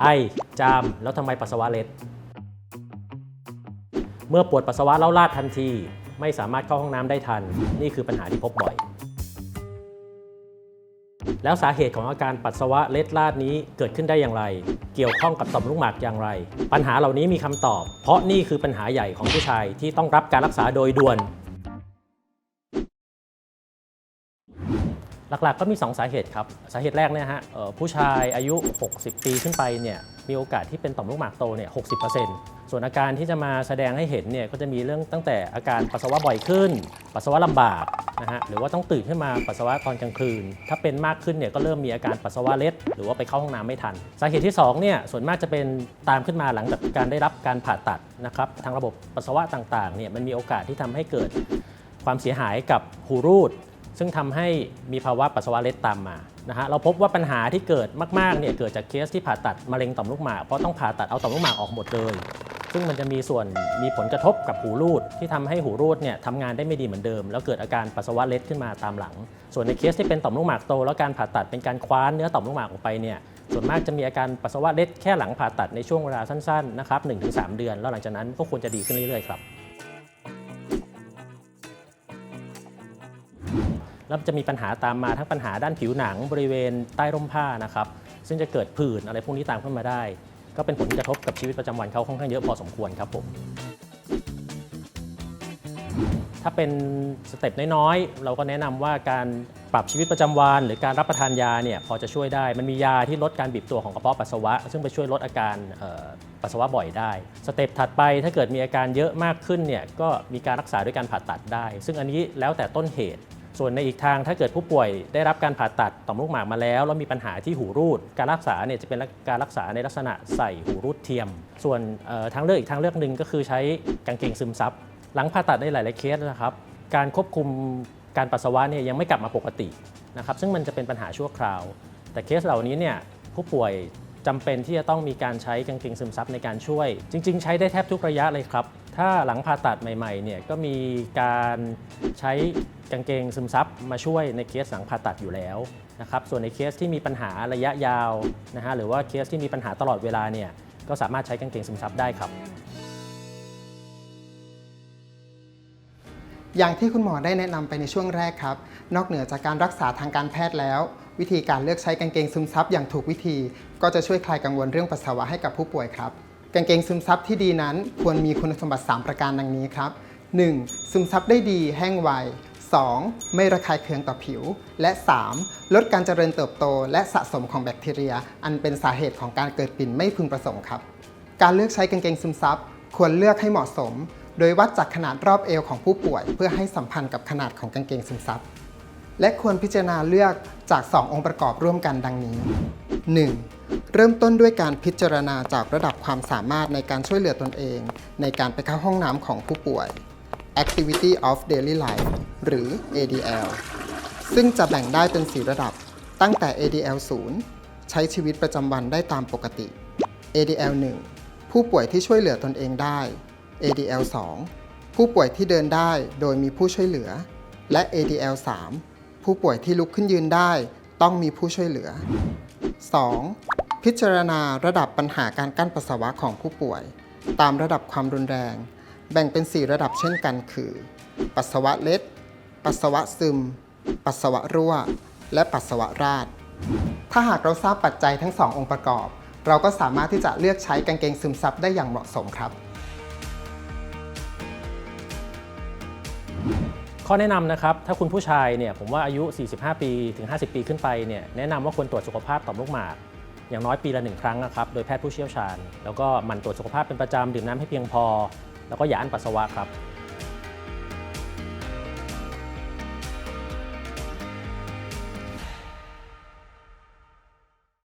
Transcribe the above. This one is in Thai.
ไอ จาม แล้วทำไมปัสสาวะเล็ด เมื่อปวดปัสสาวะแล้วลาดทันที ไม่สามารถเข้าห้องน้ำได้ทัน นี่คือปัญหาที่พบบ่อย แล้วสาเหตุของอาการปัสสาวะเล็ดลาดนี้เกิดขึ้นได้อย่างไร เกี่ยวข้องกับต่อมลูกหมากอย่างไร ปัญหาเหล่านี้มีคำตอบ เพราะนี่คือปัญหาใหญ่ของผู้ชายที่ต้องรับการรักษาโดยด่วน หลักๆก็มี 2 สาเหตุครับ สาเหตุแรกเนี่ยฮะผู้ชายอายุ 60 ปีขึ้นไปเนี่ยมีโอกาสที่เป็นต่อมลูกหมากโตเนี่ย 60%ส่วนอาการที่จะมาแสดงให้เห็นเนี่ยก็จะมีเรื่องตั้งแต่อาการปัสสาวะบ่อยขึ้น ปัสสาวะลำบากนะฮะหรือว่าต้องตื่นขึ้นมาปัสสาวะตอนกลางคืน ถ้าเป็นมากขึ้นเนี่ยก็เริ่มมีอาการปัสสาวะเล็ด หรือว่าไปเข้าห้องน้ำไม่ทัน สาเหตุที่2เนี่ยส่วนมากจะเป็นตามขึ้นมาหลังจากการได้รับการผ่าตัดนะครับทางระบบปัสสาวะต่างๆเนี่ยมันมีโอกาสที่ทำให้เกิดความเสียหายกับหูรูด ซึ่งทำให้มีภาวะปัสสาวะเล็ดตามมานะฮะเราพบว่าปัญหาที่เกิดมากๆเนี่ยเกิดจากเคสที่ผ่าตัดมะเร็งต่อมลูกหมากเพราะต้องผ่าตัดเอาต่อมลูกหมากออกหมดเลย ซึ่งมันจะมีส่วนมีผลกระทบกับหูรูด ที่ทำให้หูรูดเนี่ยทำงานได้ไม่ดีเหมือนเดิม แล้วเกิดอาการปัสสาวะเล็ดขึ้นมาตามหลัง ส่วนในเคสที่เป็นต่อมลูกหมากโต แล้วการผ่าตัดเป็นการคว้านเนื้อต่อมลูกหมากออกไปเนี่ยส่วนมากจะมีอาการปัสสาวะเล็ดแค่หลังผ่าตัดในช่วงเวลาสั้นๆนะครับ1-3 เดือน แล้วหลังจากนั้นก็ควรจะดีขึ้นเรื่อยๆครับ แล้วจะมีปัญหาตามมาทั้งปัญหาด้านผิวหนังบริเวณใต้ร่มผ้านะครับ ซึ่งจะเกิดผื่นอะไรพวกนี้ตามขึ้นมาได้ ก็เป็นผลกระทบกับชีวิตประจำวันเขาค่อนข้างเยอะพอสมควรครับผมถ้าเป็นสเต็ปน้อยๆ เราก็แนะนำว่าการปรับชีวิตประจำวัน หรือการรับประทานยาเนี่ยพอจะช่วยได้ มันมียาที่ลดการบีบตัวของกระเพาะปัสสาวะ ซึ่งไปช่วยลดอาการปัสสาวะบ่อยได้ สเต็ปถัดไปถ้าเกิดมีอาการเยอะมากขึ้นเนี่ยก็มีการรักษาด้วยการผ่าตัดได้ ซึ่งอันนี้แล้วแต่ต้นเหตุ ส่วนในอีกทางถ้าเกิดผู้ป่วยได้รับการผ่าตัดต่อมลูกหมากมาแล้ว แล้วมีปัญหาที่หูรูด การรักษาเนี่ยจะเป็นการรักษาในลักษณะใส่หูรูดเทียม ส่วนทางเลือกอีกทางเลือกหนึ่งก็คือใช้กางเกงซึมซับหลังผ่าตัดในหลาย ๆ เคสนะครับ การควบคุมการปัสสาวะเนี่ยยังไม่กลับมาปกตินะครับซึ่งมันจะเป็นปัญหาชั่วคราว แต่เคสเหล่านี้เนี่ยผู้ป่วยจำเป็นที่จะต้องมีการใช้กางเกงซึมซับในการช่วย จริง ๆ ใช้ได้แทบทุกระยะเลยครับ ถ้าหลังผ่าตัดใหม่ๆเนี่ยก็มีการใช้กางเกงซึมซับมาช่วยในเคสหลังผ่าตัดอยู่แล้วนะครับส่วนในเคสที่มีปัญหาระยะยาวนะฮะหรือว่าเคสที่มีปัญหาตลอดเวลาเนี่ยก็สามารถใช้กางเกงซึมซับได้ครับ อย่างที่คุณหมอได้แนะนำไปในช่วงแรกครับ นอกเหนือจากการรักษาทางการแพทย์แล้ว วิธีการเลือกใช้กางเกงซึมซับอย่างถูกวิธี ก็จะช่วยคลายกังวลเรื่องปัสสาวะให้กับผู้ป่วยครับ กางเกงซึมซับที่ดีนั้น ควรมีคุณสมบัติ 3 ประการดังนี้ครับ 1. ซึมซับได้ดีแห้งไว 2. ไม่ระคายเคืองต่อผิว และ 3. ลดการเจริญเติบโต และสะสมของแบคทีเรีย อันเป็นสาเหตุของการเกิดปิ่นไม่พึงประสงค์ครับ การเลือกใช้กางเกงซึมซับควรเลือกให้เหมาะสม โดยวัดจากขนาดรอบเอวของผู้ป่วย เพื่อให้สัมพันธ์กับขนาดของกางเกงซึมซับ และควรพิจารณาเลือกจาก 2 องค์ประกอบร่วมกันดังนี้ 1. เริ่มต้นด้วยการพิจารณาจากระดับความสามารถในการช่วยเหลือตนเอง ในการไปเข้าห้องน้ำของผู้ป่วย Activity of Daily Life หรือ ADL ซึ่งจะแบ่งได้เป็น 4 ระดับ ตั้งแต่ ADL 0 ใช้ชีวิตประจำวันได้ตามปกติ ADL 1 ผู้ป่วยที่ช่วยเหลือตนเองได้ ADL 2 ผู้ป่วยที่เดินได้โดยมีผู้ช่วยเหลือ และ ADL 3 ผู้ป่วยที่ลุกขึ้นยืนได้ ต้องมีผู้ช่วยเหลือ 2. พิจารณาระดับปัญหาการกั้นปัสสาวะของผู้ป่วย ตามระดับความรุนแรง แบ่งเป็น 4 ระดับเช่นกัน คือ ปัสสาวะเล็ด ปัสสาวะซึม ปัสสาวะรั่ว และปัสสาวะราด ถ้าหากเราทราบปัจจัยทั้ง 2 องค์ประกอบ เราก็สามารถที่จะเลือกใช้กางเกงซึมซับได้อย่างเหมาะสมครับ ข้อแนะนำนะครับ ถ้าคุณผู้ชายเนี่ยผมว่าอายุ 45 ปีถึง 50 ปีขึ้นไปเนี่ยแนะนำว่าควรตรวจสุขภาพต่อมลูกหมาก อย่างน้อยปีละหนึ่งครั้งนะครับโดยแพทย์ผู้เชี่ยวชาญ แล้วก็หมั่นตรวจสุขภาพเป็นประจำดื่มน้ำให้เพียงพอ แล้วก็อย่าอั้นปัสสาวะครับ